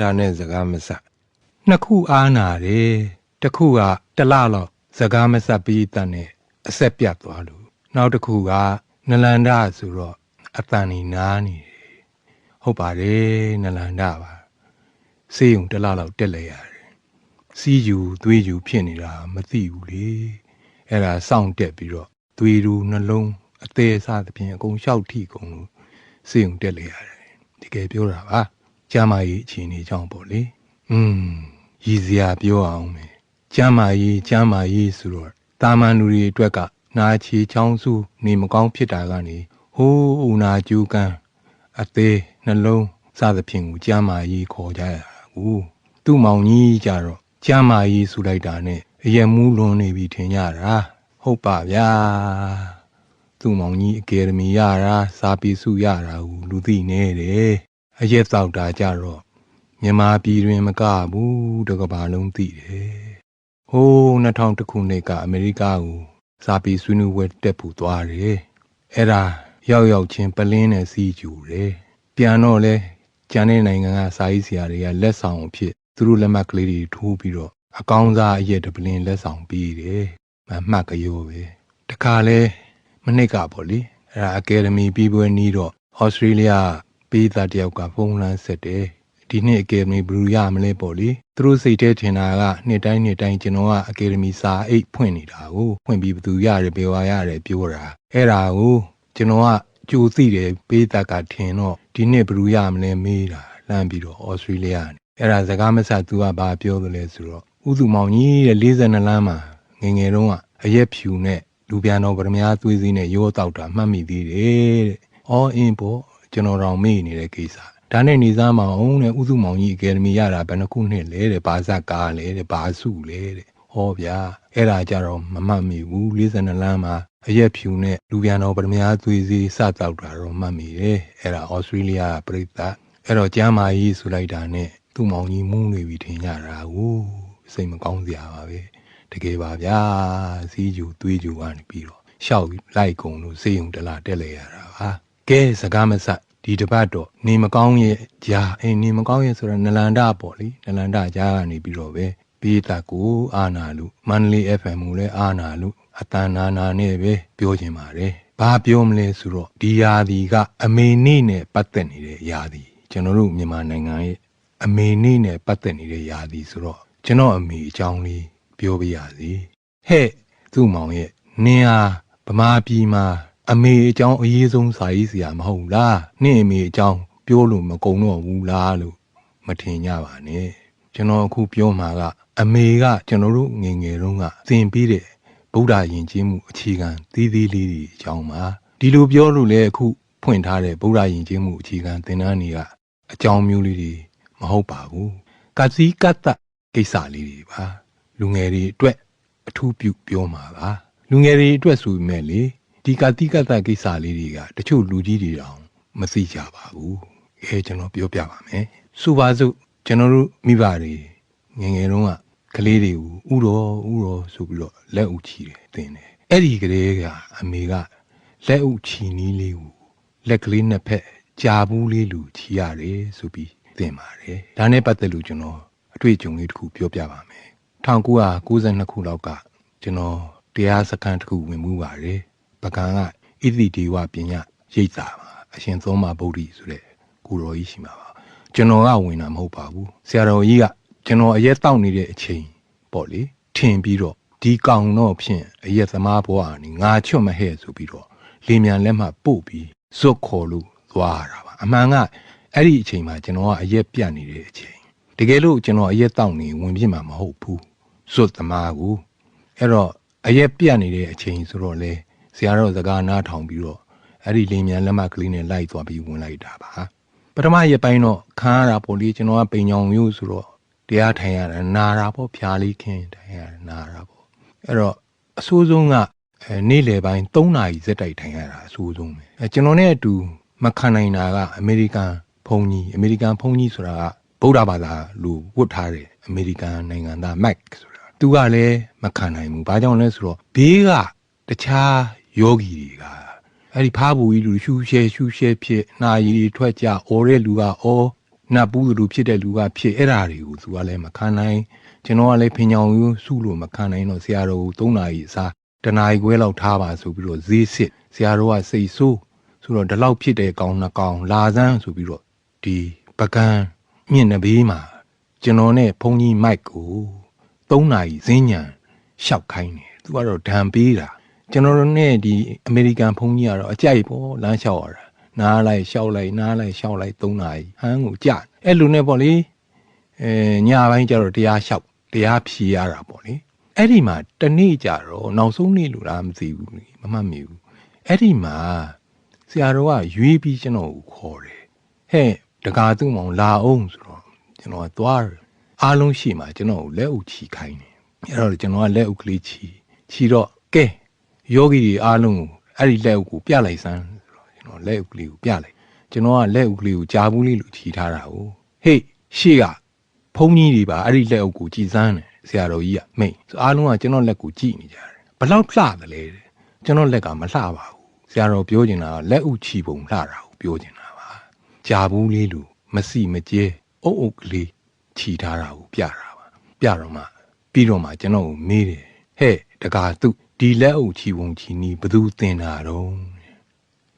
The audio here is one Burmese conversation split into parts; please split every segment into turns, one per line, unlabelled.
ဒါနဲ့စကားမဆက်နှစ်ခုအားနာတယ်တစ်ခုကတစ်လလောက်စကားမဆက်ပြီးတတ်နဲ့အဆက်ပြတ်သွားလို့နောက်တစ်ခုကနလန္ဒဆိုတော့အတန်နေနားနေတယ်ဟုတ်ပါတယ်နလန္ဒပါစေးုံတစ်လလောက်တက်လဲရတယ်စီးယူသွေးယူဖြစ်နေတာမသိဘူးလေအဲ့ဒါစောင့်တက်ပြီးတော့သွေးရူနှလုံးအသေးစားသဖြင့်အကုန်လျှောက်ထိကုန်လို့စေးုံတက်လဲရတယ်တကယ်ပြောတာပါ ကျမ်းမာရေးအခြေအနေကြောင့်ပေါ့လေอืมရည်စရာပြောအောင်မယ်ကျမ်းမာရေးကျမ်းမာရေးဆိုတော့တာမန်လူတွေအတွက်ကနာချီချောင်းစုနေမကောင်းဖြစ်တာကနေဟိုးဦးနာကျူးကန်းအသေးနှလုံးစသဖြင့်ကိုကျမ်းမာရေးခေါ်ကြရတာကိုသူ့မောင်ကြီးကြတော့ကျမ်းမာရေးဆူလိုက်တာနဲ့အယက်မူးလွန်နေပြီထင်ကြတာဟုတ်ပါဗျာသူ့မောင်ကြီးအကယ်ဒမီရတာစာပေစုရတာကိုလူသိနေတယ် အရက်တောက်တာကြတော့မြန်မာပြည်တွင်မကဘူးတစ်ကမ္ဘာလုံးသိတယ်ဟိုး2000ခုနှစ်ကအမေရိကကိုစာပေဆွေးနွေးပွဲတက်ဖို့သွားတယ်အဲ့ဒါရောက်ရောက်ချင်းပလင်းနဲ့စီးကြူတယ်ပြန်တော့လဲကျန်တဲ့နိုင်ငံကစာရေးဆရာတွေကလက်ဆောင်အဖြစ်သူတို့လက်မှတ်ကလေးတွေထိုးပြီးတော့အကောင်းစားအရက်တပလင်းလက်ဆောင်ပေးတယ်မမှတ်ကြရောပဲတခါလဲမနစ်ကပေါ့လေအဲ့ဒါအကယ်ဒမီပြီးပွဲနီးတော့ဩစတြေးလျ ပေးသားတယောက်ကဖုန်းလန်းဆက်တယ်ဒီနှစ်အကယ်ဒမီဘလူးရမလဲပေါ့လေသူတို့စိတ်ထဲထင်တာကနှစ်တိုင်းနှစ်တိုင်းကျွန်တော်ကအကယ်ဒမီစာအိတ်ဖွင့်နေတာကိုဖွင့်ပြီးဘသူရတယ်ပေဝါရတယ်ပြောတာအဲ့ဒါကိုကျွန်တော်ကကြိုသိတယ်ပေးသားကထင်တော့ဒီနှစ်ဘလူးရမလဲမေးတာလမ်းပြီးတော့ဩစတြေးလျနဲ့အဲ့ဒါစကားမဆက်သူကဘာပြောသလဲဆိုတော့ဥသူမောင်ကြီးတဲ့42လမ်းမှာငငယ်တုန်းကအရက်ဖြူနဲ့လူပြန်တော်ဗရမ ्या သွေးစည်းနဲ့ရိုးတောက်တာမှတ်မိသေးတယ်တဲ့။အော်အင်းပေါ့ ကျွန်တော်တောင်မေ့နေတဲ့ကိစ္စ။ဒါနဲ့နေစားမအောင်တဲ့ဥစုမောင်ကြီးအကယ်ဒမီရတာဘယ်နှခုနှစ်လဲတဲ့ဘာဇက်ကားလဲတဲ့ဘာစုလဲတဲ့။ဟောဗျာအဲ့ဒါကြတော့မမှတ်မိဘူး42လမ်းမှာအရက်ဖြူနဲ့လူပြန်တော်ဗရမ ्या သွေးစည်းစတောက်တာတော့မှတ်မိတယ်။အဲ့ဒါဩစတြေးလျပြိဿအဲ့တော့ကျမ်းမာရေးဆိုလိုက်တာနဲ့သူ့မောင်ကြီးမူးနေပြီထင်ကြတာကိုစိတ်မကောင်းစရာပါပဲတကယ်ပါဗျာစီးကျူသွေးကျူကနေပြီးတော့ရှောက်လိုက်ကုန်လို့စေးုံတလားတက်လေရတာပါ ကဲစကားမဆက်ဒီတပတ်တော့နေမကောင်းရဲ့ဂျာအေးနေမကောင်းရဲ့ဆိုတော့နလန္ဒပေါ့လေနလန္ဒဂျာကနေပြီးတော့ပဲပေးတာကိုအာနာလူမန္တလေး FM ကိုလည်းအာနာလူအတန်နာနာနဲ့ပဲပြောချင်ပါတယ်ဘာပြောမလဲဆိုတော့ဒီယာဒီကအမေနေ့နဲ့ပတ်သက်နေတဲ့ယာဒီကျွန်တော်တို့မြန်မာနိုင်ငံရဲ့အမေနေ့နဲ့ပတ်သက်နေတဲ့ယာဒီဆိုတော့ကျွန်တော်အမေအကြောင်းလေးပြောပြရစီဟဲ့သူ့မောင်ရဲ့နင်းဟာဗမာပြည်မှာ အမေအကြောင်းအရေးဆုံးစာရေးဆရာမဟုတ်လားနင့်အမေအကြောင်းပြောလို့မကုံတော့ဘူးလားလို့မထင်ကြပါနဲ့ကျွန်တော်အခုပြောမှာကအမေကကျွန်တော်တို့ငယ်ငယ်တုန်းကသင်ပြီးတဲ့ဗုဒ္ဓယဉ်ကျေးမှုအခြေခံသီးသီးလေးတွေအကြောင်းပါဒီလိုပြောလို့လည်းအခုဖွင့်ထားတဲ့ဗုဒ္ဓယဉ်ကျေးမှုအခြေခံသင်တန်းတွေကအကြောင်းမျိုးလေးတွေမဟုတ်ပါဘူးကတိကတ္တကိစ္စလေးတွေပါလူငယ်တွေအတွက်အထူးပြုပြောမှာပါလူငယ်တွေအတွက်ဆိုပေမဲ့လေ ဒီကတိကတ္တကိစ္စလေးတွေကတချို့လူကြီးတွေတောင်မသိကြပါဘူးအဲကျွန်တော်ပြောပြပါမယ်ဆိုပါစို့ကျွန်တော်တို့မိဘတွေငယ်ငယ်တုန်းကကလေးတွေကိုဥတော်ဥတော်ဆိုပြီးတော့လက်ဥချီတယ်တင်တယ်အဲ့ဒီကလေးကအမေကလက်ဥချီနီးလေးကိုလက်ကလေးနှစ်ဖက်ကြာဘူးလေးလူချီရတယ်ဆိုပြီးသင်ပါတယ်ဒါနဲ့ပတ်သက်လို့ကျွန်တော်အတွေ့အကြုံလေးတစ်ခုပြောပြပါမယ်1992ခုလောက်ကကျွန်တော်တရားစခန်းတစ်ခုဝင်မှုပါတယ် ပကံကဣတိဒေဝပညာရိတ်တာပါအရှင်သုံးပါဗုဒ္ဓီဆိုတဲ့ကိုတော်ကြီးရှိမှာပါကျွန်တော်ကဝင်တာမဟုတ်ပါဘူးဆရာတော်ကြီးကကျွန်တော်အရက်တောက်နေတဲ့အချိန်ပေါ့လေထင်ပြီးတော့ဒီကောင်တော့ဖြင့်အရက်သမားဘွားကနေငါချွတ်မဟဲ့ဆိုပြီးတော့လေမြန်လက်မှပို့ပြီးဇွတ်ခေါ်လို့သွားရတာပါအမှန်ကအဲ့ဒီအချိန်မှာကျွန်တော်ကအရက်ပြတ်နေတဲ့အချိန်တကယ်လို့ကျွန်တော်အရက်တောက်နေဝင်ပြစ်မှာမဟုတ်ဘူးဇွတ်သမားကိုအဲ့တော့အရက်ပြတ်နေတဲ့အချိန်ဆိုတော့လေ ဆရာတော်စကားနားထောင်ပြီးတော့အဲ့ဒီလေမြန်လက်မှကလေးနဲ့လိုက်သွားပြီးဝင်လိုက်တာပါပထမရက်ပိုင်းတော့ခန်းရတာပေါ့လေကျွန်တော်ကပိန်ညောင်မျိုးဆိုတော့တရားထိုင်ရတာနာတာပေါ့ဖျားလေးခင်းထိုင်ရတာနာတာပေါ့အဲ့တော့အဆိုးဆုံးကအဲနေ့လယ်ပိုင်း3နာရီစက်တိုက်ထိုင်ရတာအဆိုးဆုံးပဲအဲကျွန်တော်နဲ့အတူမခံနိုင်တာကအမေရိကန်ဘုံကြီးအမေရိကန်ဘုံကြီးဆိုတာကဗုဒ္ဓဘာသာလူဝတ်ထားတဲ့အမေရိကန်နိုင်ငံသား Mac ဆိုတာသူကလည်းမခံနိုင်ဘူးဘာကြောင့်လဲဆိုတော့ဘေးကတခြား ယောဂီတွေကအဲ့ဒီဖားဘူးကြီးလူရှူရှဲရှူရှဲဖြစ်နှာရည်ထွက်ကြအော်တဲ့လူကအော်နတ်ဘူးသူဖြစ်တဲ့လူကဖြစ်အဲ့ဓာတွေကိုသူကလည်းမခံနိုင်ကျွန်တော်ကလည်းဖင်ကြောင်ယူစုလို့မခံနိုင်တော့ဆရာတော်ကို၃နာရီအစားတနာရီခွဲလောက်ထားပါဆိုပြီးတော့ဈေးစစ်ဆရာတော်ကစိတ်ဆိုးဆိုတော့ဒီလောက်ဖြစ်တဲ့ကောင်နှစ်ကောင်လာစမ်းဆိုပြီးတော့ဒီပကံမြင့်နှဘေးမှာကျွန်တော်နဲ့ဘုန်းကြီးမိုက်ကို၃နာရီဈဉ္ညံလျှောက်ခိုင်းတယ်သူကတော့ဒံပေးတာ ကျွန်တော်တို့နဲ့ဒီအမေရိကန်ဘုန်းကြီးကတော့အကြိုက်ပေါ့လမ်းလျှောက်ရတာနားလိုက်လျှောက်လိုက်နားလိုက်လျှောက်လိုက်၃နာရီဟန်းကိုကြာအဲ့လိုနဲ့ပေါ့လေအဲညပိုင်းကျတော့တရားလျှောက်တရားဖြေရတာပေါ့လေအဲ့ဒီမှာတနေ့ကြတော့နောက်ဆုံးနေ့လို့လားမသိဘူးမမှတ်မိဘူးအဲ့ဒီမှာဆရာတော်ကရွေးပြီးကျွန်တော်ကိုခေါ်တယ်ဟဲ့တကားသူ့မောင်လာအောင်ဆိုတော့ကျွန်တော်ကသွားတယ်အားလုံးရှိမှကျွန်တော်ကိုလက်အုပ်ချီခိုင်းတယ်အဲ့တော့ကျွန်တော်ကလက်အုပ်ကလေးချီချီတော့ကဲ ယောဂီတွေအားလုံးကိုအဲ့ဒီလက်အုပ်ကိုပြလိုက်စမ်းဆိုတော့ကျွန်တော်လက်အုပ်ကလေးကိုပြလိုက်ကျွန်တော်ကလက်အုပ်ကလေးကိုကြားဘူးလေးလိုချီထားတာကိုဟေးရှေ့ကဖုန်းကြီးတွေပါအဲ့ဒီလက်အုပ်ကိုကြည်စမ်းတယ်ဆရာတော်ကြီးကမိတ်ဆိုအားလုံးကကျွန်တော်လက်ကိုကြည့်နေကြတယ်ဘလောက်လှတယ်လဲတဲ့ကျွန်တော်လက်ကမလှပါဘူးဆရာတော်ပြောချင်တာကလက်ဥချီပုံလှတာကိုပြောချင်တာပါကြာဘူးလေးလူမစီမကျဲအုပ်အုပ်ကလေးခြီထားတာကိုပြတာပါပြတော့မှပြီးတော့မှကျွန်တော်ကိုမေးတယ်ဟဲ့တကာသူ ဒီလက်အုပ်ချီပုံချီနီဘသူတင်တာတော့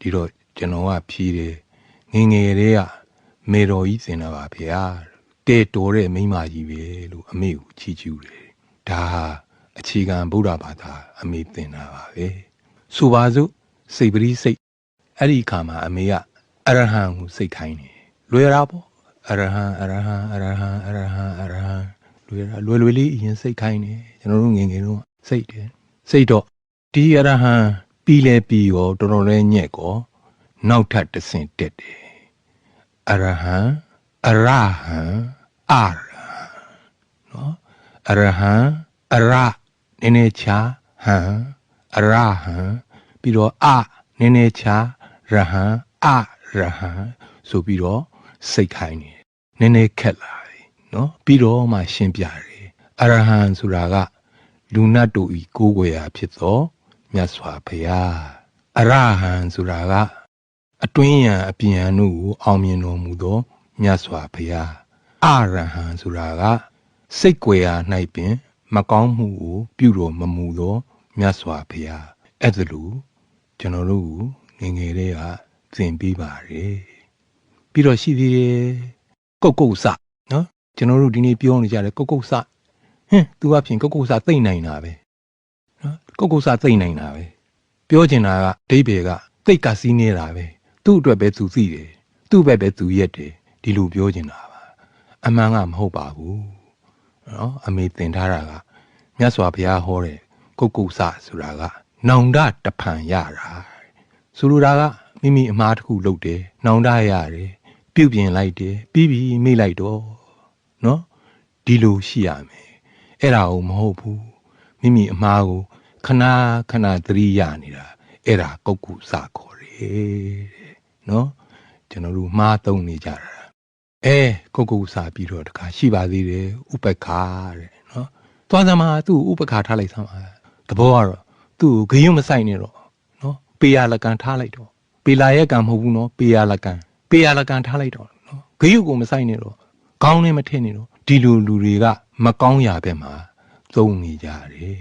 ဒီတော့ကျွန်တော်ကဖြီးတယ်ငယ်ငယ်လေးကမေတော်ကြီးတင်တာပါဗျာတဲတော်တဲ့မိန်းမကြီးပဲလို့အမေကိုချီးကျူးတယ်ဒါဟာအခြေခံဗုဒ္ဓဘာသာအမေတင်တာပါပဲဆိုပါစို့စိတ်ပရိစိတ်အဲ့ဒီအခါမှာအမေကအရဟံကိုစိတ်ခိုင်းတယ်လွယ်တာပေါ့အရဟံအရဟံအရဟံအရဟံအရဟံလွယ်တာလွယ်လွယ်လေးအရင်စိတ်ခိုင်းတယ်ကျွန်တော်တို့ငယ်ငယ်တော့စိတ်တယ် စိတ်တော့ဒီအရဟံပြီးလဲပြီးရောတော်တော်လေးညက်ကောနောက်ထပ်တစ်ဆင့်တက်တယ်အရဟံအရဟံအရဟံနော်အရဟံအရနည်းနည်းချာဟံအရဟံပြီးတော့အနည်းနည်းချာရဟံအရဟံဆိုပြီးတော့စိတ်ခိုင်းနေနည်းနည်းခက်လာတယ်နော်ပြီးတော့မှရှင်းပြတယ်အရဟံဆိုတာက လူနတ်တို့ဤကိုးကွယ်ရာဖြစ်သောမြတ်စွာဘုရားအရဟံဆိုတာကအတွင်းယံအပြင်ယံတို့ကိုအောင်မြင်တော်မူသောမြတ်စွာဘုရားအရဟံဆိုတာကစိတ်ကြွယ်ရာ၌ပင် မကောင်းမှုကို ပြုတော်မမူသောမြတ်စွာဘုရားအဲ့ဒါလို့ကျွန်တော်တို့ငယ်ငယ်လေးကသင်ပေးပါတယ်ပြီးတော့ရှိသေးတယ်ကုတ်ကုတ်စနော်ကျွန်တော်တို့ဒီနေ့ပြောနေကြတယ်ကုတ်ကုတ်စ ဟင်းသူကဖြင့်ကုတ်ကုတ်စသိမ့်နိုင်တာပဲနော်ကုတ်ကုတ်စသိမ့်နိုင်တာပဲပြောချင်တာကဒိဗေကသိတ်ကစီးနေတာပဲသူ့အတွက်ပဲသူသိတယ်သူ့ဘက်ပဲသူရက်တယ်ဒီလိုပြောချင်တာပါအမှန်ကမဟုတ်ပါဘူးနော်အမေသင်ထားတာကမြတ်စွာဘုရားဟောတဲ့ကုတ်ကုတ်စဆိုတာကနောင်တတဖန်ရတာဆိုလိုတာကမိမိအမားတစ်ခုလုပ်တယ်နောင်တရတယ်ပြုတ်ပြင်လိုက်တယ်ပြီးပြီးမိလိုက်တော့နော်ဒီလိုရှိရမယ် အဲ့ဒါကိုမဟုတ်ဘူးမိမိအမားကိုခဏခဏသတိရနေတာအဲ့ဒါကုတ်ကုစခေါ်တယ်တဲ့နော်ကျွန်တော်တို့မှားသုံးနေကြတာအဲကုတ်ကုစပြီးတော့တခါရှိပါသေးတယ်ဥပက္ခတဲ့နော်သွားသမားသူ့ဥပက္ခထားလိုက်သမှာသဘောကတော့သူ့ကိုဂယုမဆိုင်နေတော့နော်ပေရလကန်ထားလိုက်တော့ပေလာရဲ့ကံမဟုတ်ဘူးနော်ပေရလကန်ပေရလကန်ထားလိုက်တော့နော်ဂယုကိုမဆိုင်နေတော့ကောင်းနေမထင်နေတော့ဒီလိုလူတွေက မကောင်းရာဘက်မှာသုံးနေကြတယ်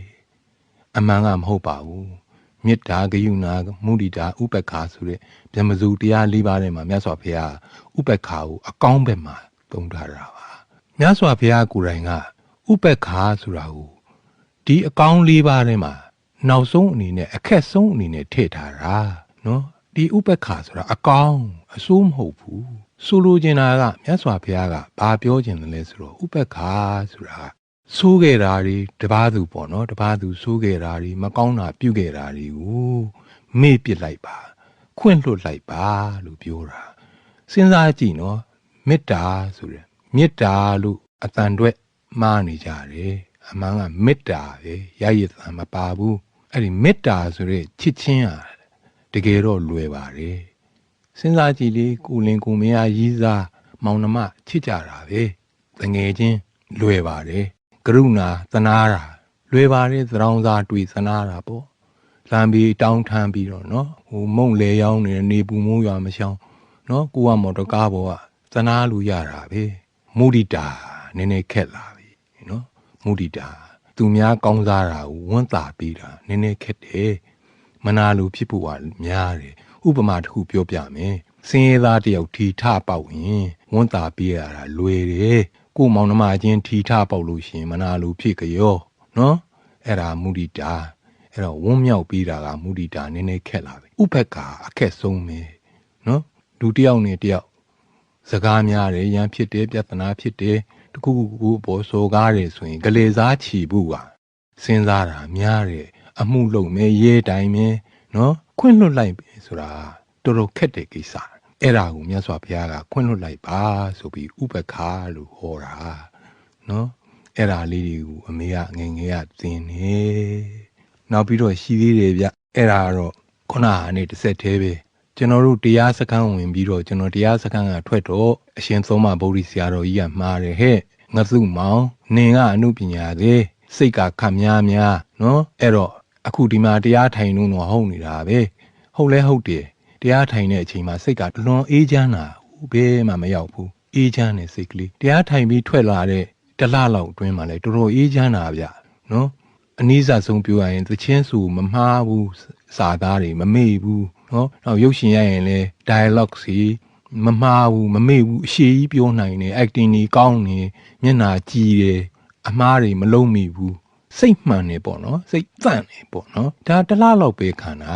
အမှန်ကမဟုတ်ပါဘူးမေတ္တာဂယုဏမုဒိတာဥပက္ခဆိုတဲ့ဗျမဇူတရား၄ပါးထဲမှာမြတ်စွာဘုရားဥပက္ခကိုအကောင်းဘက်မှာသုံးထားတာပါမြတ်စွာဘုရားကိုယ်တိုင်ကဥပက္ခဆိုတာကိုဒီအကောင်း၄ပါးထဲမှာနောက်ဆုံးအနေနဲ့အခက်ဆုံးအနေနဲ့ထည့်ထားတာနော်ဒီဥပက္ခဆိုတာအကောင်းအဆိုးမဟုတ်ဘူး ဆိုလိုချင်တာကမြတ်စွာဘုရားကဘာပြောချင်တယ်လဲဆိုတော့ဥပက္ခဆိုတာဆိုးခဲ့တာတွေတပားသူပေါ့နော်တပားသူဆိုးခဲ့တာတွေမကောင်းတာပြုခဲ့တာတွေကိုမေ့ပစ်လိုက်ပါ ခွင့်လွတ်လိုက်ပါလို့ပြောတာစဉ်းစားကြည့်နော်မေတ္တာဆိုတဲ့မေတ္တာလို့အတန်တွက်မှားနေကြတယ်အမှန်ကမေတ္တာပဲရရည်သံမပါဘူးအဲ့ဒီမေတ္တာဆိုတဲ့ချစ်ချင်းဟာတကယ်တော့လွယ်ပါတယ် စဉ်းစားကြည့်လေကိုလင်ကိုမရရီးစားမောင်နှမချစ်ကြတာပဲတငယ်ချင်းလွယ်ပါတယ်ကရုဏာသနာတာလွယ်ပါတယ်သရောင်းစားတွေ့သနာတာပေါ့လမ်းပြီးတောင်းထမ်းပြီးတော့နော်ဟိုမုံလေရောင်းနေနေပူမုံရွာမရှောင်းနော်ကိုကမော်တော်ကားပေါ်ကသနာလို့ရတာပဲမုဒိတာနည်းနည်းခက်လာပြီနော်မုဒိတာသူများကောင်းစားတာကိုဝန်တာပေးတာနည်းနည်းခက်တယ်မနာလိုဖြစ်ဖို့ကများတယ် ဥပမာတစ်ခုပြောပြမယ်စင်းရဲသားတယောက်ထီထပေါက်ရင်ဝန်တာပေးရတာလွယ်တယ်ကို့မောင်နှမချင်းထီထပေါက်လို့ရှရင်မနာလိုဖြစ်ကြရောနော်အဲ့ဒါမုဒိတာအဲ့တော့ဝန်းမြောက်ပြီးတာကမုဒိတာနည်းနည်းခက်လာပြီဥပက္ခအခက်ဆုံးပဲနော်လူတစ်ယောက်နဲ့တစ်ယောက်စကားများတယ်ရန်ဖြစ်တယ်ပြဿနာဖြစ်တယ်တခုခုခုပေါ်စောကားတယ်ဆိုရင် ကလေးစားချီဖို့ကစဉ်းစားတာများတယ်အမှုလုပ်မယ်ရဲတိုင်းမယ်နော် ခွင့်လွတ်လိုက်ပြီဆိုတာတော်တော်ခက်တဲ့ကိစ္စအဲ့ဒါကိုမြတ်စွာဘုရားကခွင့်လွတ်လိုက်ပါဆိုပြီးဥပက္ခလို့ဟောတာနော်အဲ့ဒါလေးတွေကိုအမေကငယ်ငယ်ကသင်နေနောက်ပြီးတော့ရှိသေးတယ်ဗျအဲ့ဒါကတော့ခုနကနေတစ်ဆက်သေးပဲကျွန်တော်တို့တရားစခန်းဝင်ပြီးတော့ကျွန်တော်တရားစခန်းကထွက်တော့အရှင်သုံးမဗုဒ္ဓဆရာတော်ကြီးကမှားတယ်ဟဲ့ငါစုမောင်နင်ကအမှုပညာသေးစိတ်ကခတ်များများနော်အဲ့တော့ အခုဒီမှာတရားထိုင်လို့တော့ဟုတ်နေတာပဲဟုတ်လဲဟုတ်တယ်တရားထိုင်တဲ့အချိန်မှာစိတ်ကလွန်အေးချမ်းတာဘယ်မှမရောက်ဘူးအေးချမ်းတဲ့စိတ်ကလေးတရားထိုင်ပြီးထွက်လာတဲ့တလလောက်အတွင်းမှာလည်းတော်တော်အေးချမ်းတာဗျနော်အနည်းစားဆုံးပြောရရင်သချင်းစုမမှားဘူးစာသားတွေမမေ့ဘူးနော်နောက်ရုပ်ရှင်ရရင်လည်း dialogue စီမမှားဘူးမမေ့ဘူးအရှိကြီးပြောနိုင်တယ် acting တွေကောင်းနေမျက်နာကြည်တယ်အမှားတွေမလုံးမိဘူး စိတ်မှန်နေပေါ့နော်စိတ်သန့်နေပေါ့နော်ဒါတစ်လားလောက်ပဲခံတာ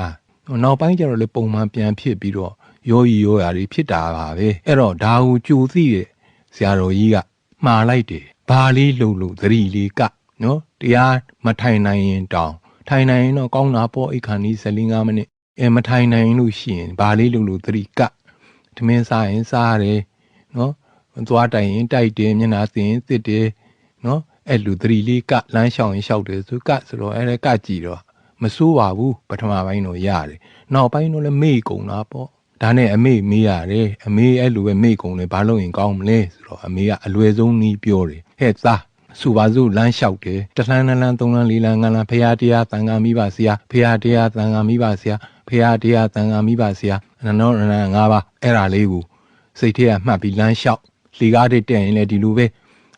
နောက်ပိုင်းကျတော့လေပုံမှန်ပြန်ဖြစ်ပြီးတော့ရောရီရောရာတွေဖြစ်တာပါပဲအဲ့တော့ဒါကိုကြိုသိတဲ့ဆရာတော်ကြီးကမှားလိုက်တယ်ဘာလေးလှုပ်လို့သတိလေးကနော်တရားမထိုင်နိုင်ရင်တောင်ထိုင်နိုင်ရင်တော့ကောင်းတာပေါ့အိတ်ခါနီး15မိနစ်အဲမထိုင်နိုင်လို့ရှိရင်ဘာလေးလို့လို့သတိကထမင်းစားရင်စားရတယ်နော်သွားတိုင်ရင်တိုက်တယ်မျက်နှာစင်ရင်စစ်တယ်နော် အဲ့လူသတိလေးကလမ်းလျှောက်ရင်လျှောက်တယ်ဆိုကဆိုတော့အဲ့ဒါကကြည့်တော့မစိုးပါဘူးပထမပိုင်းတော့ရတယ်နောက်ပိုင်းတော့လည်းမေ့ကုန်တာပေါ့ဒါနဲ့အမေမေးရတယ်အမေအဲ့လိုပဲမေ့ကုန်တယ်ဘာလို့ရင်ကောင်းမလဲဆိုတော့အမေကအလွယ်ဆုံးနီးပြောတယ်ဟဲ့သားစူပါစုလမ်းလျှောက်တယ်တလှမ်းနှလန်းသုံးလန်းလေးလန်းငန်းလန်းဖရာတရားတန်ခါမိပါဆရာဖရာတရားတန်ခါမိပါဆရာဖရာတရားတန်ခါမိပါဆရာနနောနနငါးပါအဲ့ဒါလေးကိုစိတ်ထဲကမှတ်ပြီးလမ်းလျှောက်လီကားတွေတက်ရင်လည်းဒီလိုပဲ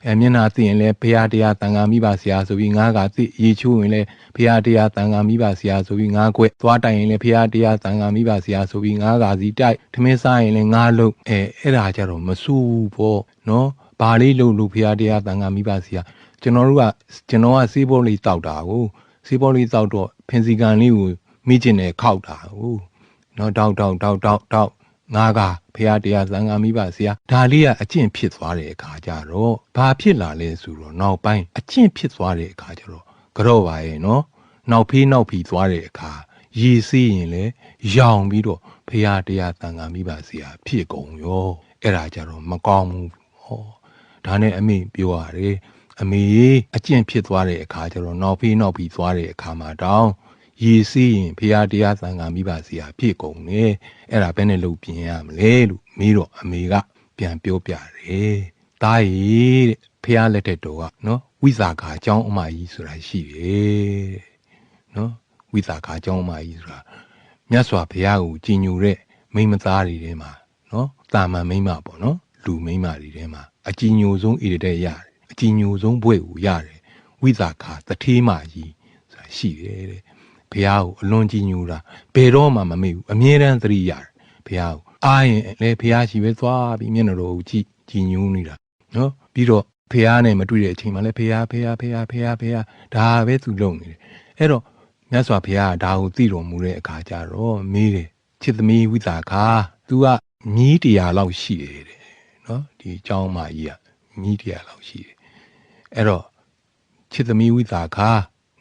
အဲမျက်နှာသိရင်လည်းဖရာတရားတန်ခါမိပါဆရာဆိုပြီးငါးကသိရေချိုးရင်လည်းဖရာတရားတန်ခါမိပါဆရာဆိုပြီးငါးခွဲသွားတိုင်ရင်လည်းဖရာတရားတန်ခါမိပါဆရာဆိုပြီးငါးကစီတိုက်ထမင်းစားရင်လည်းငါးလုံးအဲအဲ့ဒါကြတော့မဆူဘူးပေါ့နော်ဘာလေးလုံးလို့ဖရာတရားတန်ခါမိပါဆရာကျွန်တော်တို့ကကျွန်တော်ကစေးဘောလေးတောက်တာကိုစေးဘောလေးတောက်တော့ဖင်စီကန်လေးကိုမိကျင်နဲ့ခောက်တာကိုနော်တောက်တောက်တောက်တောက်တောက် ငါကဖះတရားသံဃာမိပါဆရာဒါလေးကအကျင့်ဖြစ်သွားတဲ့အခါကျတော့ဘာဖြစ်လာလဲဆိုတော့နောက်ပိုင်းအကျင့်ဖြစ်သွားတဲ့အခါကျတော့ကြော့ပါရဲ့နော်နောက်ဖေးနောက်ဖီသွားတဲ့အခါရည်စီးရင်လေရောင်ပြီးတော့ဖះတရားသံဃာမိပါဆရာဖြစ်ကုန်ရောအဲ့ဒါကြတော့မကောင်းဘူးဟောဒါနဲ့အမိပြောရတယ်အမေအကျင့်ဖြစ်သွားတဲ့အခါကျတော့နောက်ဖေးနောက်ပြီးသွားတဲ့အခါမှာတောင်း ရည်စည်းရင်ဖရာတရားသံဃာမိပါစီဟာဖြစ်ကုန်တယ်အဲ့ဒါဘယ်နဲ့လုပ်ပြင်ရမလဲလို့မေးတော့အမေကပြန်ပြောပြတယ်တားရီတဲ့ဖရာလက်ထက်တော်ကနော်ဝိဇာခာအကြောင်းအမကြီးဆိုတာရှိတယ်တဲ့နော်ဝိဇာခာအကြောင်းအမကြီးဆိုတာမြတ်စွာဘုရားကိုကြည်ညိုတဲ့မိမသားတွေထဲမှာနော်တာမန်မိမပေါ့နော်လူမိမတွေထဲမှာအကြည်ညိုဆုံးဣရတဲ့ရတယ်အကြည်ညိုဆုံးဘွဲ့ကိုရတယ်ဝိဇာခာတထေးမကြီးဆိုတာရှိတယ်တဲ့ ဘုရားကိုအလွန်ကြည်ညိုတာဘယ်တော့မှမမေ့ဘူးအမြဲတမ်းသတိရတယ်ဘုရားကိုအားရင်လည်းဘုရားရှိပဲသွားပြီးမျက်နှာတော်ကိုကြည်ကြည်ညိုနေတာနော်ပြီးတော့ဖះနဲ့မတွေ့တဲ့အချိန်မှာလည်းဖះဖះဖះဖះဖះဒါပဲသူလုပ်နေတယ်အဲ့တော့မြတ်စွာဘုရားကဒါကိုသိတော်မူတဲ့အခါကျတော့မေးတယ်ချစ်သမီးဝိသခာ तू ကမြီးတရားလောက်ရှိတယ်တဲ့နော်ဒီအကြောင်းမကြီးကမြီးတရားလောက်ရှိတယ်အဲ့တော့ချစ်သမီးဝိသခာ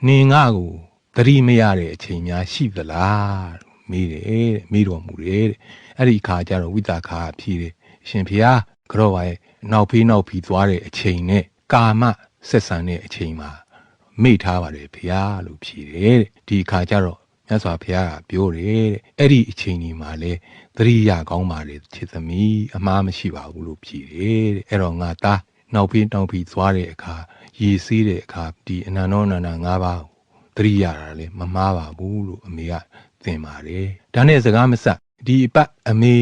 နင်ငါကို သတိမရတဲ့အချိန်များရှိသလားလို့မေးတယ်တဲ့မေးတော်မူတယ်တဲ့အဲ့ဒီအခါကျတော့ဝိသခာဖြေတယ်ရှင်ဖျားကြောပါရဲ့နောက်ဖေးနောက်ဖီသွားတဲ့အချိန်နဲ့ကာမဆက်ဆံတဲ့အချိန်မှာမေ့ထားပါတယ်ဖျားလို့ဖြေတယ်တဲ့ဒီအခါကျတော့မြတ်စွာဘုရားကပြောတယ်တဲ့အဲ့ဒီအချိန်ဒီမှာလဲသတိရကောင်းပါလေချစ်သမီးအမှားမရှိပါဘူးလို့ဖြေတယ်တဲ့အဲ့တော့ငါသားနောက်ဖေးနောက်ဖီသွားတဲ့အခါရေစီးတဲ့အခါဒီအနန္တောအနန္တ၅ပါး သတိရတာလေမမှားပါဘူးလို့အမေကသင်ပါတယ်ဒါနဲ့စကားမဆက်ဒီအပတ်အမေ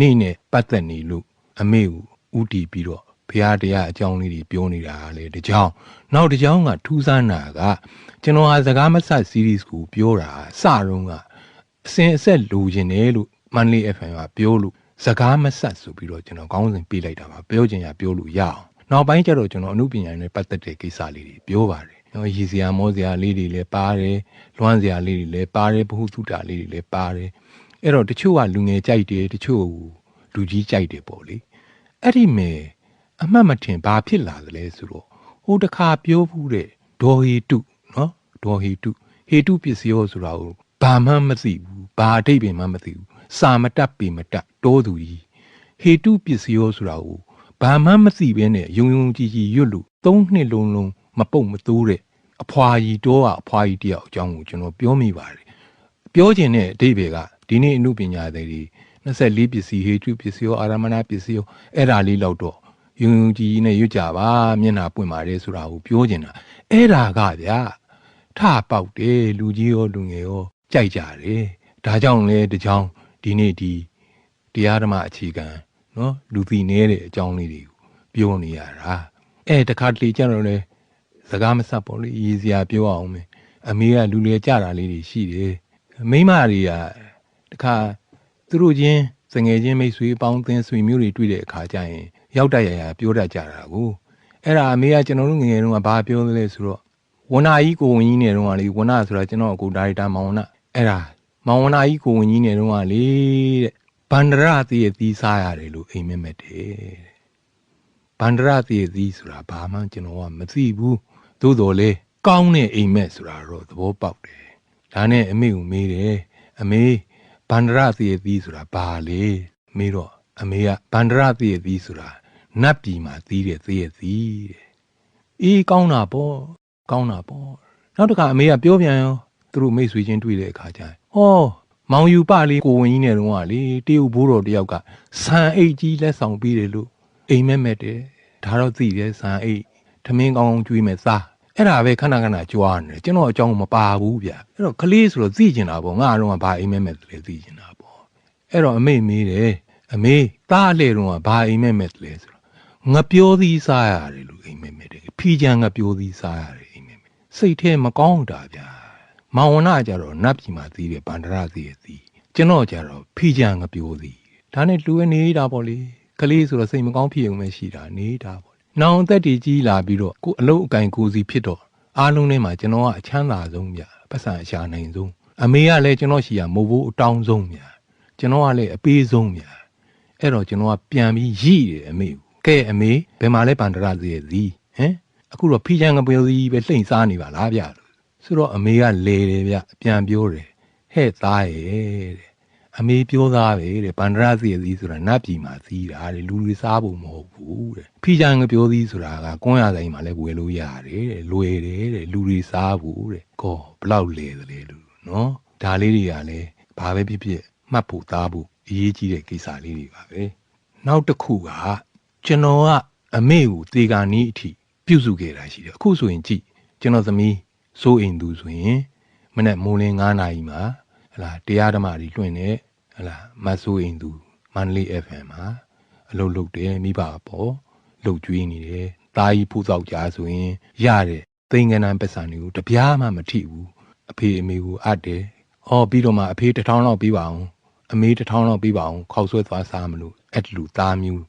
နေ့နဲ့ပတ်သက်နေလို့အမေကိုဥတီပြီးတော့ဘုရားတရားအကြောင်းလေးတွေပြောနေတာလေတကြောင်နောက်တကြောင်ကထူးဆန်းတာကကျွန်တော်ဟာစကားမဆက် series ကိုပြောတာစတော့ကအစင်အဆက်လိုချင်တယ်လို့မန်လေး FM ကပြောလို့စကားမဆက်ဆိုပြီးတော့ကျွန်တော်ခေါင်းစဉ်ပေးလိုက်တာပါပြောချင်ရပြောလို့ရအောင်နောက်ပိုင်းကျတော့ကျွန်တော်အမှုပညာနဲ့ပတ်သက်တဲ့ကိစ္စလေးတွေပြောပါတယ်။ နော်ရည်စရာမောစရာလေးတွေလည်းပါတယ်။လွမ်းစရာလေးတွေလည်းပါတယ်ဘ ഹു တုတာလေးတွေလည်းပါတယ်။အဲ့တော့တချို့ကလူငယ်ကြိုက်တယ်တချို့လူကြီးကြိုက်တယ်ပေါ့လေ။အဲ့ဒီမဲ့အမှတ်မထင်ဘာဖြစ်လာသလဲဆိုတော့ဟိုတခါပြောဘူးတဲ့ဒေါ်ဟီတုနော်ဒေါ်ဟီတုဟေတုပစ္စယောဆိုတာကိုဘာမှမသိဘူးဘာအတိတ်ပင်မှမသိဘူးစာမတက်ပေမတက်တိုးသူကြီးဟေတုပစ္စယောဆိုတာကိုဘာမှမသိဘဲနဲ့ယုံယုံကြည်ကြည်ရွတ်လို့သုံးနှစ်လုံးလုံး မပုတ်မသိုးတဲ့အဖွာကြီးတော့အဖွာကြီးတယောက်အကြောင်းကိုကျွန်တော်ပြောမိပါတယ်ပြောချင်တဲ့အဓိပ္ပာယ်ကဒီနေ့အမှုပညာတွေ24ပစ္စည်းဟေတုပစ္စယောအာရမဏပစ္စယောအဲ့ဒါလေးလောက်တော့ယုံယုံကြည်ကြည်နဲ့ရွတ်ကြပါမျက်နှာပွင့်ပါတယ်ဆိုတာကိုပြောချင်တာအဲ့ဒါကဗျာထပေါက်တယ်လူကြီးရောလူငယ်ရောကြိုက်ကြတယ်ဒါကြောင့်လဲတကြောင်ဒီနေ့ဒီတရားဓမ္မအခြေခံနော်လူသိနေတဲ့အကြောင်းလေးတွေကိုပြောနေရတာအဲတခါတလေကျတော့လေ စကားမဆက်ပေါ့လေရည်စရာပြောအောင်မယ်အမေကလူလေကြတာလေးတွေရှိတယ်မိမတွေကတခါသူတို့ချင်းစငယ်ချင်းမိတ်ဆွေပေါင်းသင်းဆွေမျိုးတွေတွေ့တဲ့အခါကျရင်ရောက်တရရပြောတတ်ကြတာကိုအဲ့ဒါအမေကကျွန်တော်တို့ငငယ်တုန်းကဘာပြောသလဲဆိုတော့ဝနာကြီးကိုဝင်ကြီးနေတုန်းကလေဝနာဆိုတာကျွန်တော်အကူဒါရိုက်တာမောင်ဝနာအဲ့ဒါမောင်ဝနာကြီးကိုဝင်ကြီးနေတုန်းကလေတဲ့ဗန္ဒရသီးရဲ့သီးစားရတယ်လို့အိမ်မက်မက်တယ်တဲ့ဗန္ဒရသီးရဲ့သီးဆိုတာဘာမှကျွန်တော်ကမသိဘူး သို့တော်လေကောင်းတဲ့အိမ်မက်ဆိုတာတော့သဘောပေါက်တယ်ဒါနဲ့အမေကိုမေးတယ်အမေဗန္ဒရသီးရဲ့သီးဆိုတာဘာလဲမေးတော့အမေကဗန္ဒရသီးရဲ့သီးဆိုတာနတ်ပြည်မှာသီးတဲ့သီးရဲ့သီးတဲ့အေးကောင်းတာပေါ့ကောင်းတာပေါ့နောက်တစ်ခါအမေကပြောပြန်ရောသူတို့မိတ်ဆွေချင်းတွေ့တဲ့အခါကျရင်ဟောမောင်ယူပလေးကိုဝင်ကြီးနဲ့တော့ကလေတရုတ်ဘိုးတော်တယောက်ကဆန်အိတ်ကြီးလက်ဆောင်ပေးတယ်လို့အိမ်မက်မက်တယ်ဒါတော့သိတယ်ဆန်အိတ်ထမင်းကောင်းကောင်းကျွေးမယ်စား အဲ့ဒါပဲခဏခဏကြွားနေတယ်ကျွန်တော်အကြောင်းမပါဘူးဗျအဲ့တော့ကလေးဆိုတော့သိကျင်တာပေါ့ငါတော့ကဘာအိမ်မက်မက်လဲသိကျင်တာပေါ့အဲ့တော့အမေမေးတယ်အမေသားအလှဲ့တော့ကဘာအိမ်မက်မက်လဲဆိုတော့ငပြောသီးစားရတယ်လို့အိမ်မက်မက်တယ်ဖီချံငပြောသီးစားရတယ်အိမ်မက်မက်စိတ်ထဲမကောင်းတာဗျာမောင်ဝနာကြတော့နတ်ပြည်မှာသီးတယ်ဗန္ဒရသီးရဲ့သီးကျွန်တော်ကြတော့ဖီချံငပြောသီးဒါနဲ့လူဝဲနေတာပေါ့လေကလေးဆိုတော့စိတ်မကောင်းဖြစ်ုံပဲရှိတာနေတာပေါ့လေ နောင်အသက်တည်ကြီးလာပြီးတော့ကိုအလုတ်အကင်ကိုစီဖြစ်တော့အားလုံးထဲမှာကျွန်တော်ကအချမ်းသာဆုံးဗျပတ်စံအရှာနိုင်ဆုံးအမေကလည်းကျွန်တော်ရှိရမို့ဖို့အတောင်းဆုံးဗျကျွန်တော်ကလည်းအပေးဆုံးဗျအဲ့တော့ကျွန်တော်ကပြန်ပြီးရိတယ်အမေကိုကဲအမေဘယ်မှာလဲဗန္ဒရသီးရဲ့သီးဟမ်အခုတော့ဖီချံငပြောသီးပဲလှိမ့်စားနေပါလားဗျလို့ဆိုတော့အမေကလေတယ်ဗျပြန်ပြောတယ်ဟဲ့သားရဲ့တဲ့ အမေပြောသားပဲတဲ့ဗန္ဒရစီသီးဆိုတာနတ်ပြည်မှာသီးတာတဲ့လူတွေစားဖို့မဟုတ်ဘူးတဲ့ဖီချံငပြောသီးဆိုတာကကွန်းရဆိုင်မှာလည်းဝယ်လို့ရတယ်တဲ့လွယ်တယ်တဲ့လူတွေစားဖို့တဲ့ကောဘလောက်လေသလဲလူနော်ဒါလေးတွေကလည်းဘာပဲဖြစ်ဖြစ်မှတ်ဖို့သားဖို့အရေးကြီးတဲ့ကိစ္စလေးတွေပါပဲနောက်တစ်ခုကကျွန်တော်ကအမေကိုတေဂာနီးအထိပြုစုခဲ့တာရှိတယ်အခုဆိုရင်ကြည့်ကျွန်တော်သမီးစိုးအိမ်သူဆိုရင်မနေ့မိုးလင်း9နာရီမှာဟလာတရားဓမ္မတွေလွှင့်နေ ဟလာမတ်စိုးအိမ်သူမန္တလေး FM မှာအလုပ်လုပ်တယ်မိဘပေါ့လှုပ်ကြွေးနေတယ်တာကြီးဖူးဆောက်ကြဆိုရင်ရတဲ့သိင်္ဂနံပစ္စံတွေကိုတပြားမှမထိဘူးအဖေအမေကိုအပ်တယ်ဟောပြီးတော့မှအဖေတစ်ထောင်လောက်ပြီးပါအောင်အမေတစ်ထောင်လောက်ပြီးပါအောင်ခောက်ဆွဲသွားစားမလို့အဲ့လူသားမျိုး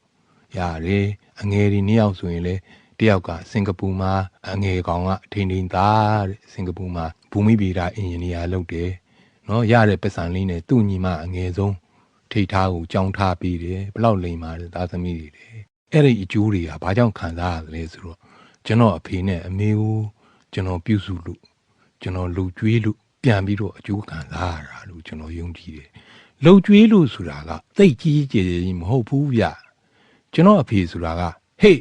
ရတယ်အငယ်ဒီနှစ်ယောက်ဆိုရင်လေတယောက်ကစင်ကာပူမှာအငယ်ကောင်ကထိန်ထိန်သားတဲ့စင်ကာပူမှာဘူမိဗေဒအင်ဂျင်နီယာလုပ်တယ် နော်ရတဲ့ပတ်စံလေးနဲ့သူ့ညီမအငယ်ဆုံးထိတ်ထားကိုကြောင်းထားပြီးတယ်ဘလောက်လိမ်ပါတယ်သားသမီးတွေတယ်အဲ့ဒီအကျိုးတွေကဘာကြောင့်ခံစားရလဲဆိုတော့ကျွန်တော်အဖေနဲ့အမေကိုကျွန်တော်ပြုစုလို့ကျွန်တော်လူကျွေးလို့ပြန်ပြီးတော့အကျိုးခံစားရတာလို့ကျွန်တော်ယုံကြည်တယ်လှုပ်ကြွေးလို့ဆိုတာကသိတ်ကြီးကြည်ကြီးမဟုတ်ဘူးဗျကျွန်တော်အဖေဆိုတာကဟေ့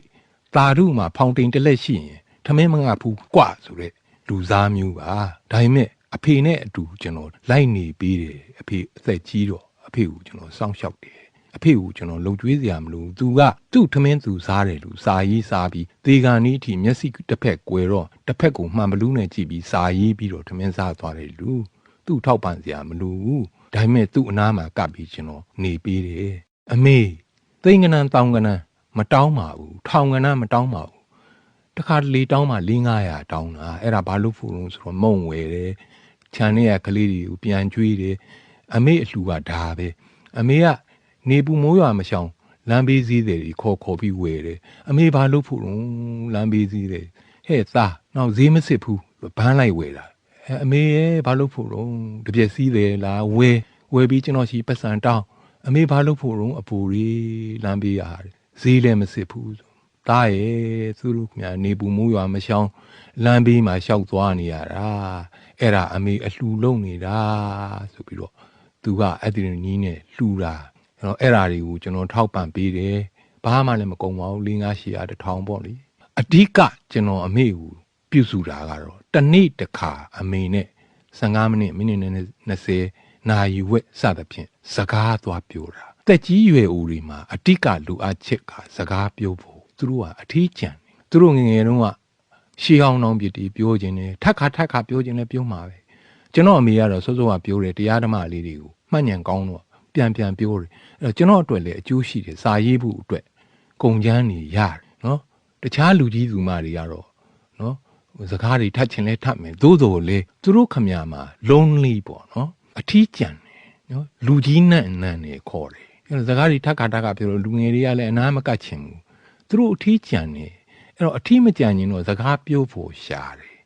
တာရုမှာဖောင်တိန်တစ်လက်ရှိရင်ထမင်းမငါဘူးကွဆိုတဲ့လူစားမျိုးပါဒါပေမဲ့ အဖေနဲ့အတူကျွန်တော်လိုက်နေပြီးတယ်အဖေအသက်ကြီးတော့အဖေကိုကျွန်တော်စောင့်ရှောက်တယ်အဖေကိုကျွန်တော်လုံကျွေးစရာမလိုသူကသူ့ထမင်းသူစားတယ်လို့စာရေးစားပြီးသေကန်ဤအထိမျက်စိတစ်ဖက်ကွယ်တော့တစ်ဖက်ကိုမှန်ဘလူးနဲ့ကြည့်ပြီးစာရေးပြီးတော့ထမင်းစားသွားတယ်လူသူ့ထောက်ပံ့စရာမလိုဘူးဒါပေမဲ့သူ့အနားမှာကပ်ပြီးကျွန်တော်နေပေးတယ်အမေသိင်္ဂနံတောင်ကနံမတောင်းပါဘူးထောင်ကနမတောင်းပါဘူးတခါတလေတောင်းမှ၄900တောင်းတာအဲ့ဒါဘာလို့ဖို့လို့ဆိုတော့မုံဝယ်တယ် ခြံထဲကကလေးတွေကိုပြန်ကျွေးတယ်အမေအလှူကဒါပဲအမေကနေပူမိုးရွာမရှောင်လမ်းဘေးစည်းတယ်ခေါ်ခေါ်ပြီးဝယ်တယ်အမေဘာလို့ဖို့လို့လမ်းဘေးစည်းတယ်ဟဲ့သားနောက်ဈေးမစစ်ဘူးဘန်းလိုက်ဝယ်တာအဲအမေရဲ့ဘာလို့ဖို့လို့တပြက်စည်းတယ်လားဝယ်ဝယ်ပြီးကျွန်တော်ရှိပတ်စံတောင်းအမေဘာလို့ဖို့လို့အပူရီလမ်းဘေးရတယ်ဈေးလည်းမစစ်ဘူးဆိုသားရဲ့သူတို့ခင်ဗျာနေပူမိုးရွာမရှောင်လမ်းဘေးမှာရှောက်သွားနေရတာ အဲ့ဒါအမေအလှူလုံနေတာဆိုပြီးတော့သူကအဲ့ဒီနီးနဲ့လှူတာကျွန်တော်အဲ့ဓာတွေကိုကျွန်တော်ထောက်ပံ့ပေးတယ်ဘာမှလည်းမကုန်ပါဘူး၄၅ရှီယာတစ်ထောင်ပေါ့လေအဓိကကျွန်တော်အမေကိုပြုစုတာကတော့တနေ့တစ်ခါအမေနဲ့15မိနစ်မိနစ်နဲ့20နာရီဝက်စသဖြင့်စကားသွားပြောတာတက်ကြီးရွယ်ဦးတွေမှာအဓိကလူအပ်ချက်ကစကားပြောဖို့သူတို့ကအထီးကျန်တယ်သူတို့ငယ်ငယ်တုန်းက ရှေးအောင်အောင်ပြတီပြောခြင်းနဲ့ထက်ခါထက်ခါပြောခြင်းနဲ့ပြောမှာပဲကျွန်တော်အမေကတော့စောစောကပြောတယ်တရားဓမ္မလေးတွေကိုမှတ်ဉဏ်ကောင်းတော့ပြန်ပြန်ပြောတယ်အဲ့တော့ကျွန်တော်အတွက်လည်းအကျိုးရှိတယ်စာရေးဖို့အတွက်ကုန်ချမ်းနေရတယ်နော်တခြားလူကြီးသူမတွေကတော့နော်စကားတွေထပ်ချင်လဲထပ်မယ်သို့တော်လေသူတို့ခမရမှာ lonely ပေါ့နော်အထီးကျန်တယ်နော်လူကြီးနဲ့အနံ့နေခေါ်တယ်အဲ့တော့စကားတွေထပ်ခါထပ်ခါပြောလို့လူငယ်တွေကလည်းအနားမကတ်ချင်ဘူးသူတို့အထီးကျန်နေ အဲ့တော့အထီးမကြံရင်တော့စကားပြောဖို့ရှားတယ်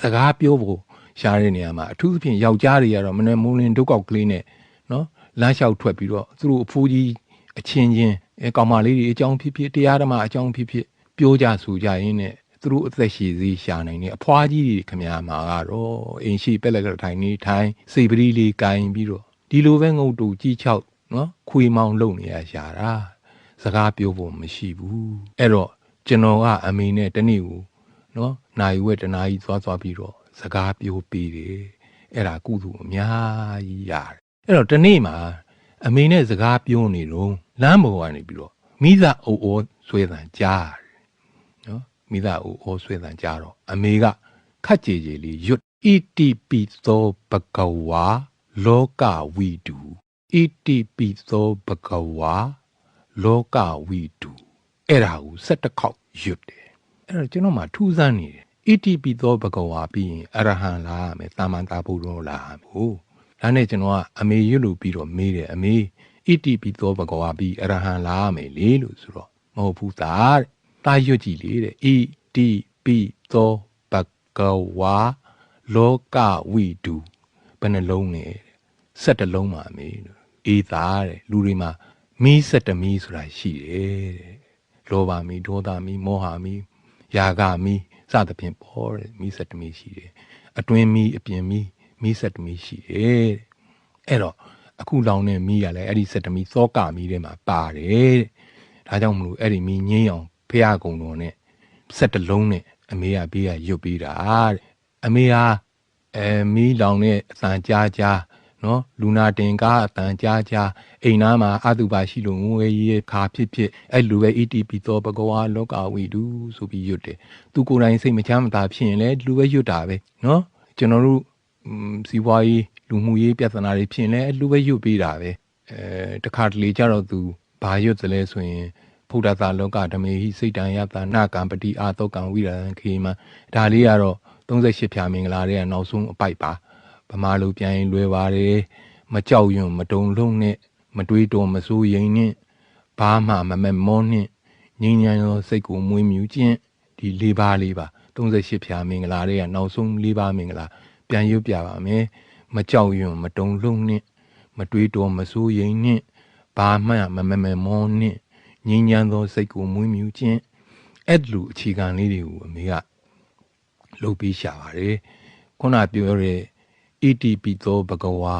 စကားပြောဖို့ရှားတဲ့နေရာမှာအထူးသဖြင့်ယောက်ျားတွေကတော့မနေ့မိုးလင်းဒုက္ခောက်ကလေးနဲ့နော်လမ်းလျှောက်ထွက်ပြီးတော့သူတို့အဖိုးကြီးအချင်းချင်းအဲကောင်မလေးတွေအကြောင်းဖြစ်ဖြစ်တရားဓမ္မအကြောင်းဖြစ်ဖြစ်ပြောကြဆိုကြရင်းနဲ့သူတို့အသက်ရှည်စေးရှာနိုင်တယ်အဖွားကြီးတွေခမရမှာကတော့အင်ရှိပက်လက်ကထိုင်နေထိုင်စိတ်ပရိလေးကင်ပြီးတော့ဒီလိုပဲငုတ်တူကြီးချောက်နော်ခွေမောင်လုံနေရရှာတာစကားပြောဖို့မရှိဘူးအဲ့တော့ ကျွန်တော်ကအမေနဲ့တနေ့ကိုနော်နိုင်ဝဲတနာကြီးသွားသွားပြီးတော့စကားပြောပေးတယ်အဲ့ဒါကုသိုလ်အများကြီးရတယ်အဲ့တော့တနေ့မှာအမေနဲ့စကားပြောနေတော့လမ်းပေါ်ကနေပြီးတော့မိသားအိုအိုဆွဲတန်ကြားတယ်နော်မိသားအိုအိုဆွဲတန်ကြားတော့အမေကခက်ကြည်ကြည်လေးရွတ်ဣတိပိသောဘဂဝါလောကဝိတုဣတိပိသောဘဂဝါလောကဝိတုအဲ့ဒါကို၁၁ခေါက် ရွတ်တယ်အဲ့တော့ကျွန်တော်မှထူးဆန်းနေတယ်ဣတိပိသောဘဂဝါပြီးရင်အရဟံလားမယ်တာမန်တာဘုရောလားဘူးဒါနဲ့ကျွန်တော်ကအမေရွတ်လို့ပြီးတော့မေးတယ်အမေဣတိပိသောဘဂဝါပြီးအရဟံလားမယ်လေလို့ဆိုတော့မဟုတ်ဘူးသားတဲ့တာရွတ်ကြည့်လေတဲ့ဣတိပိသောဘဂဝါလောကဝိတုဘယ်နှလုံးလဲဆက်တလုံးပါမေလို့အေးသားတဲ့လူတွေမှာမီးဆက်တမီးဆိုတာရှိတယ်တဲ့ လောဘမီးဒေါသမီးမောဟမီးယာဂမီးစသဖြင့်ပေါ်တဲ့မီးဆက်တမီးရှိတယ်အတွင်းမီးအပြင်မီးမီးဆက်တမီးရှိတယ်တဲ့အဲ့တော့အခုလောင်တဲ့မီးကလည်းအဲ့ဒီဆက်တမီးသောကမီးထဲမှာပါတယ်တဲ့ဒါကြောင့်မလို့အဲ့ဒီမီးငင်းအောင်ဖះကုံတော်နဲ့ဆက်တလုံးနဲ့အမေကဘေးကရွတ်ပေးတာတဲ့အမေဟာအဲမီးလောင်တဲ့အတန်ကြားကြား နော်လူနာတင်ကားအတန်ကြားကြားအိမ်သားမှာအတုပါရှိလို့ငွေရေးခါဖြစ်ဖြစ်အဲ့လူပဲ ETP သောဘဂဝါလောကဝိတုဆိုပြီးရွတ်တယ်သူကိုယ်တိုင်စိတ်မချမ်းမသာဖြစ်ရင်လည်းလူပဲရွတ်တာပဲနော်ကျွန်တော်တို့စီးပွားရေးလူမှုရေးပြဿနာတွေဖြစ်ရင်လည်းလူပဲရွတ်ပေးတာပဲအဲတခါတလေကြတော့သူဘာရွတ်သလဲဆိုရင်ဗုဒ္ဓသာလောကဓမေဟိစိတ်တံယတနာကံပတိအာတောကံဝိရံခေမဒါလေးကတော့38ဖြာမင်္ဂလာတဲ့နောက်ဆုံးအပိုက်ပါ ဗမာလူပြန်ရင်လွယ်ပါတယ်မကြောက်ရွံ့မတုံလုံးနဲ့မတွေးတော်မစိုးရိမ်နဲ့ဘာမှမမက်မောနဲ့ငြိမ်းချမ်းသောစိတ်ကိုမွေးမြူခြင်းဒီ၄ပါးလေးပါ38ဖြာမင်္ဂလာတွေကနောက်ဆုံး၄ပါးမင်္ဂလာပြန်ရွတ်ပြပါမယ်မကြောက်ရွံ့မတုံလုံးနဲ့မတွေးတော်မစိုးရိမ်နဲ့ဘာမှမမက်မောနဲ့ငြိမ်းချမ်းသောစိတ်ကိုမွေးမြူခြင်းအဲ့လိုအခြေခံလေးတွေကိုအမေကလုပ်ပြီးရှာပါတယ်ခုနပြောတဲ့ ETP သောဘဂဝါ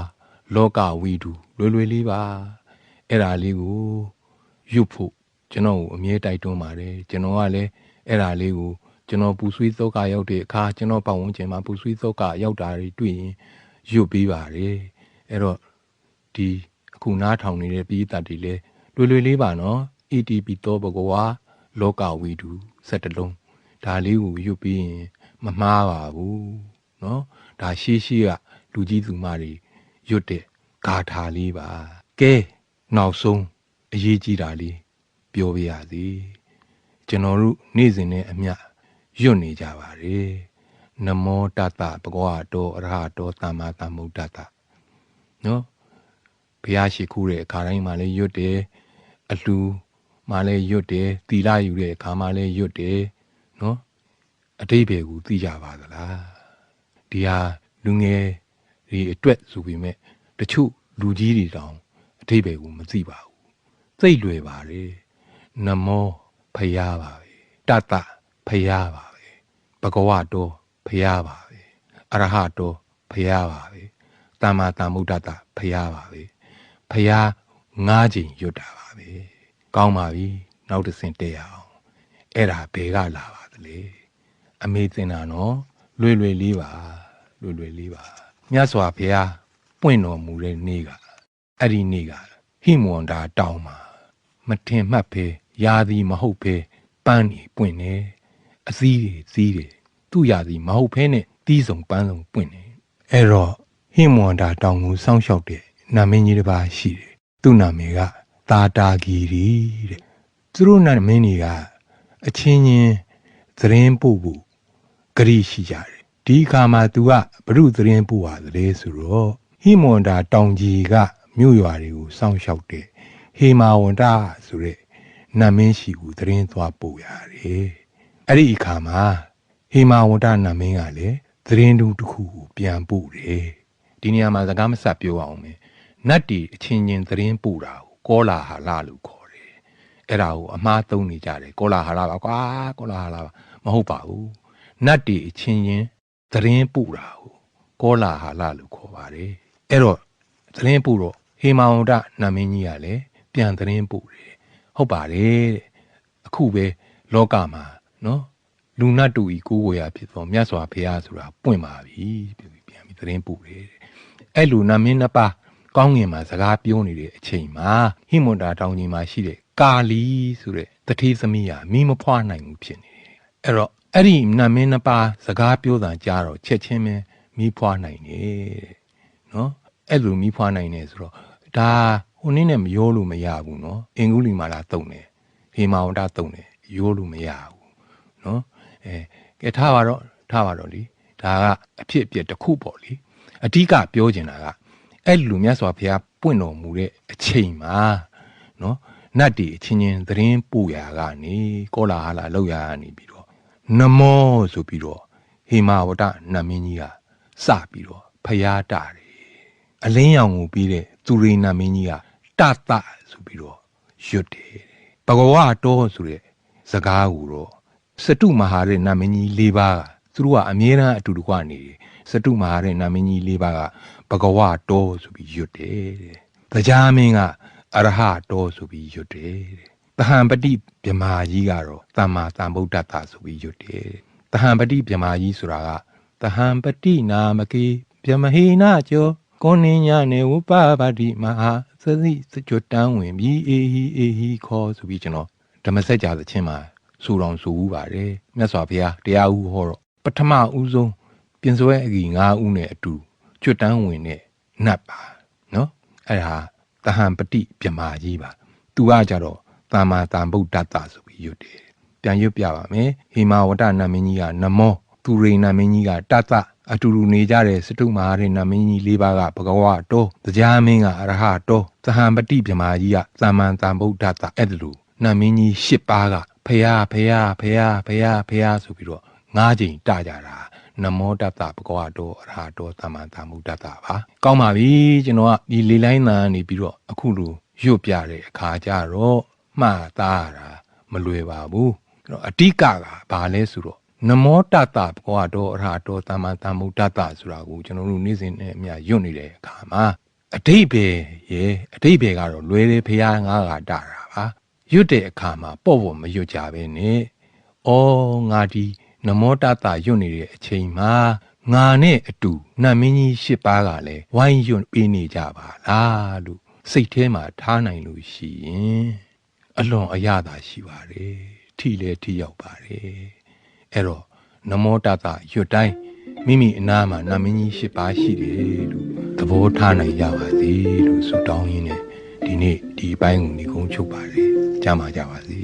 လောကဝီတုလွယ်လွယ်လေးပါအဲ့ဒါလေးကိုရွတ်ဖို့ကျွန်တော်ကိုအမြဲတိုက်တွန်းပါတယ်ကျွန်တော်ကလည်းအဲ့ဒါလေးကိုကျွန်တော်ပူဆွေးသောကရောက်တဲ့အခါကျွန်တော်ပတ်ဝန်းကျင်မှာပူဆွေးသောကရောက်တာတွေတွေ့ရင်ရွတ်ပေးပါတယ်အဲ့တော့ဒီအခုနားထောင်နေတဲ့ပြည်သက်တွေလည်းလွယ်လွယ်လေးပါနော် ETP သောဘဂဝါလောကဝီတုစက်တလုံးဒါလေးကိုရွတ်ပြီးရင်မမှားပါဘူးเนาะဒါရှိရှိက လူကြီးသူမတွေရွတ်တဲ့ဂါထာလေးပါကဲနောက်ဆုံးအရေးကြီးတာလေးပြောပြရစီကျွန်တော်တို့နေ့စဉ်နဲ့အမျှရွတ်နေကြပါတယ်နမောတတဘဂဝတောအရဟတောသမ္မာသမ္ဗုဒ္ဓတ္တနော်ဘုရားရှိခိုးတဲ့အခါတိုင်းမှာလည်းရွတ်တယ်အလှူမှာလည်းရွတ်တယ်သီလယူတဲ့အခါမှာလည်းရွတ်တယ်နော်အတိဘယ်ကိုသိကြပါသလားဒီဟာလူငယ် ဒီအတွက်ဆိုပေမဲ့တချို့လူကြီးတွေတောင်အတိဘယ်ကိုမသိပါဘူးသိလွယ်ပါတယ်နမောဖယားပါပဲတတဖယားပါပဲဘဂဝတောဖယားပါပဲအရဟတောဖယားပါပဲတမ္မာတမ္ဗုဒ္ဓတဖယားပါပဲဖယားငားချိန်ရွတ်တာပါပဲကောင်းပါပြီနောက်တစ်ဆင့်တက်ရအောင်အဲ့ဒါဘယ်ကလာပါသလဲအမေသင်တာနော်လွယ်လွယ်လေးပါလွယ်လွယ်လေးပါ မြတ်စွာဘုရားပွင့်တော်မူတဲ့နေ့ကအဲ့ဒီနေ့ကဟိမဝန္တာတောင်းမှာမထင်မှတ်ဖေးရာသည်မဟုတ်ဖေးပန်းနေပွင့်နေအစည်းတွေစည်းတွေသူ့ရာသည်မဟုတ်ဖဲနဲ့တီးဆောင်ပန်းဆောင်ပွင့်နေအဲ့တော့ဟိမဝန္တာတောင်းကိုစောင့်ရှောက်တဲ့နာမင်းကြီးတစ်ပါးရှိတယ်သူ့နာမည်ကတာတာဂီရီတဲ့သူတို့နာမင်းကြီးကအချင်းချင်းသတင်းပို့ဖို့ဂရိရှိကြတယ် ဒီအခါမှာ तू ကဘုရုသတင်းပို့ပါသလဲဆိုတော့ဟိမဝန္တာတောင်ကြီးကမြို့ရွာတွေကိုစောင့်ရှောက်တဲ့ဟေမာဝန္တာဆိုတဲ့နတ်မင်းရှိကိုသတင်းသွားပို့ရတယ်အဲ့ဒီအခါမှာဟေမာဝန္တာနတ်မင်းကလည်းသတင်းတူတစ်ခုကိုပြန်ပို့တယ်ဒီနေရာမှာစကားမဆက်ပြောအောင်မယ်နတ်တီအချင်းချင်းသတင်းပို့တာကိုကောလာဟာလလို့ခေါ်တယ်အဲ့ဒါကိုအမှားသုံးနေကြတယ်ကောလာဟာလပါကွာကောလာဟာလပါမဟုတ်ပါဘူးနတ်တီအချင်းချင်း သတင်းပို့တာကိုကောလာဟာလလို့ခေါ်ပါတယ်အဲ့တော့သတင်းပို့တော့ဟေမာဝန္တနာမင်းကြီးကလည်းပြန်သတင်းပို့တယ်ဟုတ်ပါတယ်တဲ့အခုပဲလောကမှာနော်လူနတ်တူဤကိုးကိုရဖြစ်သောမြတ်စွာဘုရားဆိုတာပွင့်ပါပြီပြန်ပြီးသတင်းပို့တယ်အဲ့လူနာမင်းနှစ်ပါးကောင်းငင်မှာစကားပြောနေတဲ့အချိန်မှာဟိမွန်တာတောင်ကြီးမှာရှိတဲ့ကာလီဆိုတဲ့တတိသမီးဟာမိမဖွားနိုင်ဘူးဖြစ်နေတယ်အဲ့တော့ အဲ့ဒီနာမင်းနှစ်ပါးစကားပြောတာကြားတော့ချက်ချင်းပဲမိဖွားနိုင်တယ်နော်အဲ့လိုမိဖွားနိုင်တယ်ဆိုတော့ဒါဟိုနည်းနဲ့မရောလို့မရဘူးနော်အင်္ဂုလီမာလာတုံတယ်ဟေမာဝန္တတုံတယ်ရောလို့မရဘူးနော်အဲကဲထားပါတော့ထားပါတော့လीဒါကအဖြစ်အပျက်တစ်ခုပေါ့လीအဓိကပြောချင်တာကအဲ့လူမြတ်စွာဘုရားပွင့်တော်မူတဲ့အချိန်မှာနော်နတ်တီအချင်းချင်းသတင်းပို့ရာကနေကောလာဟလာလောက်ရာကနေပြီးတော့ နမောဆိုပြီးတော့ဟေမာဝတ္တနတ်မင်းကြီးကစပြီးတော့ဖျားတာတယ်အလင်းရောင်ကိုပြီးတဲ့သူရိနတ်မင်းကြီးကတတဆိုပြီးတော့ရွတ်တယ်ဘဂဝါတော်ဆိုတဲ့စကားကိုတော့စတုမဟာရဲ့နတ်မင်းကြီး၄ပါးကသူတို့ကအမြဲတမ်းအတူတကွနေတယ်စတုမဟာရဲ့နတ်မင်းကြီး၄ပါးကဘဂဝါတော်ဆိုပြီးရွတ်တယ်တဲ့တရားမင်းကအရဟတော်ဆိုပြီးရွတ်တယ်တဲ့ တဟံပတိမြမာကြီးကတော့သမ္မာသမ္ဗုဒ္ဓတ္တဆိုပြီးရွတ်တယ်တဟံပတိမြမာကြီးဆိုတာကတဟံပတိနာမကေမြမဟိနာကျော်ကိုနိညာနေဝပပါတိမဟာသတိစကြွတန်းဝင်ပြီးအေဟီအေဟီခေါ်ဆိုပြီးကျွန်တော်ဓမ္မစကြာသချင်းမှာစူတော်စူဦးပါတယ်မြတ်စွာဘုရားတရားဦးဟောတော့ပထမဦးဆုံးပြင်စွဲအကြီး၅ဦးနဲ့အတူကျွတ်တန်းဝင်တဲ့နတ်ပါနော်အဲ့ဒါတဟံပတိပြမာကြီးပါသူကကြတော့ တာမာတံဗုဒ္ဓတ္တဆိုပြီးရွတ်တယ်ပြန်ရွတ်ပြပါမယ်ဟေမာဝတ္တနတ်မင်းကြီးကနမောသူရိနတ်မင်းကြီးကတတ္တအတူတူနေကြတဲ့စတုမဟာရိနတ်မင်းကြီး၄ပါးကဘဂဝါတောတရားမင်းကအရဟတောသဟံပတိပြမာကြီးကသမ္မန်တံဗုဒ္ဓတ္တအဲ့ဒါလိုနတ်မင်းကြီး၈ပါးကဖယားဖယားဖယားဖယားဖယားဆိုပြီးတော့၅ချိန်တကြတာနမောတတ္တဘဂဝါတောအရဟတောသမ္မာသမ္ဗုဒ္ဓတ္တပါကောင်းပါပြီကျွန်တော်ကဒီလေလိုင်းတန်နေပြီးတော့အခုလိုရွတ်ပြတဲ့အခါကျတော့ မှားသားတာမလွယ်ပါဘူးအဲ့တော့အဓိကကဘာလဲဆိုတော့နမောတတ္တဘဂဝါတောအရဟတောသမ္မာသမ္ဗုဒ္ဓတ္တဆိုတာကိုကျွန်တော်တို့နေ့စဉ်နဲ့အမျှရွတ်နေတဲ့အခါမှာအတိဘယ်ရေအတိဘယ်ကတော့လွယ်တယ်ဖရားငါးကတာတာပါရွတ်တဲ့အခါမှာပေါ့ပေါ့မရွတ်ကြပဲနဲ့ဩငါဒီနမောတတရွတ်နေတဲ့အချိန်မှာငါနဲ့အတူနတ်မင်းကြီးရှစ်ပါးကလည်းဝိုင်းရွတ်ပေးနေကြပါလားလို့စိတ်ထဲမှာထားနိုင်လို့ရှိရင် အလွန်အရသာရှိပါတယ်ထီလဲထီရောက်ပါတယ်အဲ့တော့နမောတတရွတ်တိုင်းမိမိအနာမှာနတ်မင်းကြီးရှစ်ပါးရှိတယ်လို့သဘောထားနိုင်ကြပါစေလို့ဆုတောင်းရင်းနဲ့ဒီနေ့ဒီအပိုင်းကိုညီကုန်းချုပ်ပါတယ်ကြားမှာကြပါစေ